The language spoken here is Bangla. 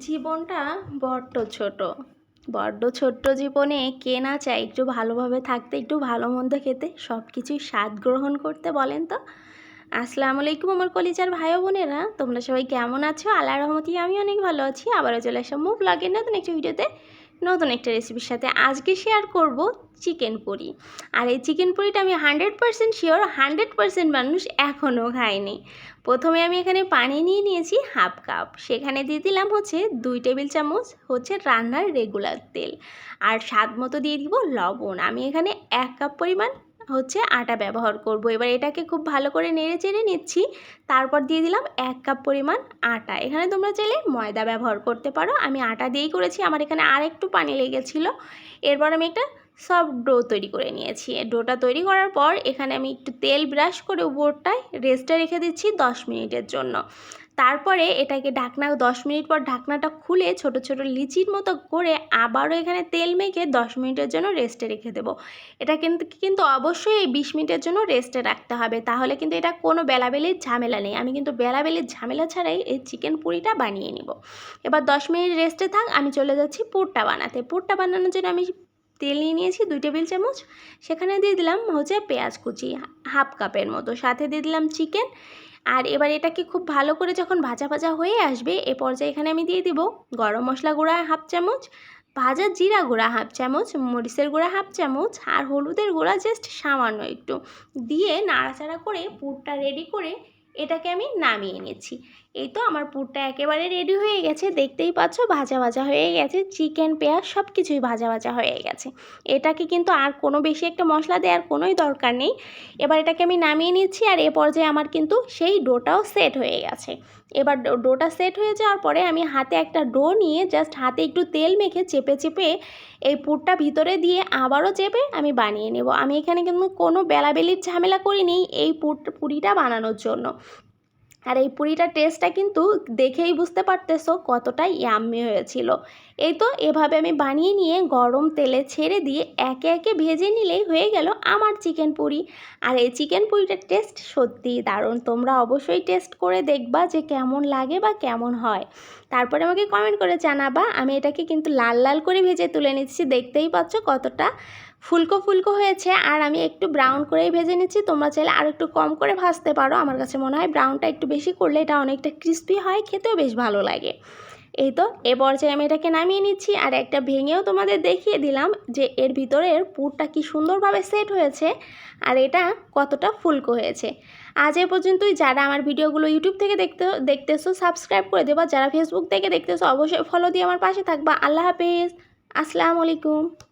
জীবনটা বড্ড ছোট। বড্ড ছোট্ট জীবনে কে না চায় একটু ভালোভাবে থাকতে, একটু ভালো মন্দ খেতে সব কিছুই স্বাদ গ্রহণ করতে বলেন তো? আসসালামু আলাইকুম আমার কলিজার ভাই বোনেরা, তোমরা সবাই কেমন আছো? আল্লাহ রহমতি আমি অনেক ভালো আছি। আবারও চলে আসলাম লাগেন নতুন একটি ভিডিওতে নতুন একটা রেসিপির সাথে আজকে শেয়ার করব চিকেন পুরি। আর এই চিকেন পুরিটা আমি hundred percent sure hundred percent মানুষ এখনও খায়নি। প্রথমে আমি এখানে পানি নিয়ে নিয়েছি হাফ কাপ সেখানে দিয়ে দিলাম হচ্ছে দুই টেবিল চামচ হচ্ছে রান্নার রেগুলার তেল। আর স্বাদ মতো দিয়ে দিব লবণ। আমি এখানে এক কাপ পরিমাণ হচ্ছে আটা ব্যবহার করব। এবার এটাকে খুব ভালো করে নেড়ে চেড়ে নিচ্ছি। তারপর দিয়ে দিলাম এক কাপ পরিমাণ আটা। এখানে তোমরা চাইলে ময়দা ব্যবহার করতে পারো। আমি আটা দিয়েই করেছি। আমার এখানে আর একটু পানি লেগেছিলো। এরপর আমি একটা সফট ডো তৈরি করে নিয়েছি। ডোটা তৈরি করার পর এখানে আমি একটু তেল ব্রাশ করে উপরটায় রেস্টে রেখে দিচ্ছি দশ মিনিটের জন্য। তারপরে এটাকে ঢাকনা, দশ মিনিট পর ঢাকনাটা খুলে ছোট ছোট লিচির মতো করে আবারও এখানে তেল মেখে দশ মিনিটের জন্য রেস্টে রেখে দেবো। এটা কিন্তু কিন্তু অবশ্যই এই বিশ মিনিটের জন্য রেস্টে রাখতে হবে। তাহলে কিন্তু এটা কোনো বেলাবেলির ঝামেলা নেই। আমি কিন্তু বেলাবেলির ঝামেলা ছাড়াই এই চিকেন পুরিটা বানিয়ে নিব। এবার দশ মিনিট রেস্টে থাক, আমি চলে যাচ্ছি পুরটা বানাতে। পুরটা বানানোর জন্য আমি তেল নিয়ে নিয়েছি দুই টেবিল চামচ। সেখানে দিয়ে দিলাম হচ্ছে পেঁয়াজ কুচি, হাফ কাপের মতো। সাথে দিয়ে দিলাম চিকেন আর এবার এটাকে খুব ভালো করে যখন ভাজা ভাজা হয়ে আসবে, এ পর্যায়ে এখানে আমি দিয়ে দিব গরম মশলা গুঁড়া হাফ চামচ, ভাজা জিরা গুঁড়া হাফ চামচ, মরিচের গুঁড়া হাফ চামচ আর হলুদের গুঁড়া জাস্ট সামান্য একটু। দিয়ে নাড়াচাড়া করে পুরটা রেডি করে এটাকে আমি নামিয়ে নিচ্ছি। এই তো আমার পুরটা একেবারে রেডি হয়ে গেছে। দেখতেই পাচ্ছ ভাজা ভাজা হয়ে গেছে। চিকেন পেঁয়াজ সব কিছুই ভাজা ভাজা হয়ে গেছে। এটাকে কিন্তু আর কোনো বেশি একটা মশলা দেওয়ার কোনোই দরকার নেই। এবার এটাকে আমি নামিয়ে নিচ্ছি আর এ পর্যায়ে আমার কিন্তু সেই ডোটাও সেট হয়ে গেছে। এবার ডোটা সেট হয়ে যাওয়ার পরে আমি হাতে একটা ডো নিয়ে জাস্ট হাতে একটু তেল মেখে চেপে চেপে এই পুরটা ভিতরে দিয়ে আবারও চেপে আমি বানিয়ে নেব। আমি এখানে কিন্তু কোনো বেলাবেলির ঝামেলা করিনি এই পুর পুরিটা বানানোর জন্য। আর এই পুরিটার টেস্টটা কিন্তু দেখেই বুঝতে পারতেছো কতটা ইয়াম্মি হয়েছিল। এই তো এভাবে আমি বানিয়ে নিয়ে গরম তেলে ছেড়ে দিয়ে একে একে ভেজে নিলেই হয়ে গেল আমার চিকেন পুরি। আর এই চিকেন পুরিটার টেস্ট সত্যিই দারুণ। তোমরা অবশ্যই টেস্ট করে দেখবা যে কেমন লাগে বা কেমন হয়। তারপরে আমাকে কমেন্ট করে জানাবা আমি এটাকে কিন্তু লাল লাল করে ভেজে তুলে নিচ্ছি, দেখতেই পাচ্ছ কতটা ফুলকো ফুলকো হয়েছে। আর আমি একটু ব্রাউন করেই ভেজে নিচ্ছি, তোমরা চাইলে আর একটু কম করে ভাজতে পারো। আমার কাছে মনে হয় ব্রাউনটা একটু বেশি করলে এটা অনেকটা ক্রিস্পি হয়, খেতেও বেশ ভালো লাগে। এই তো, এ পর্যায়ে আমি এটাকে নামিয়ে নিচ্ছি আর একটা ভেঙেও তোমাদের দেখিয়ে দিলাম যে এর ভিতরের পুরটা কি সুন্দরভাবে সেট হয়েছে আর এটা কতটা ফুলকো হয়েছে। আজ এ পর্যন্তই, যারা আমার ভিডিওগুলো ইউটিউব থেকে দেখতে, দেখতেছো সাবস্ক্রাইব করে দেবা। যারা ফেসবুক থেকে দেখতেছো, অবশ্যই ফলো দিয়ে আমার পাশে থাকবা। আল্লাহ হাফেজ। আসসালামু আলাইকুম।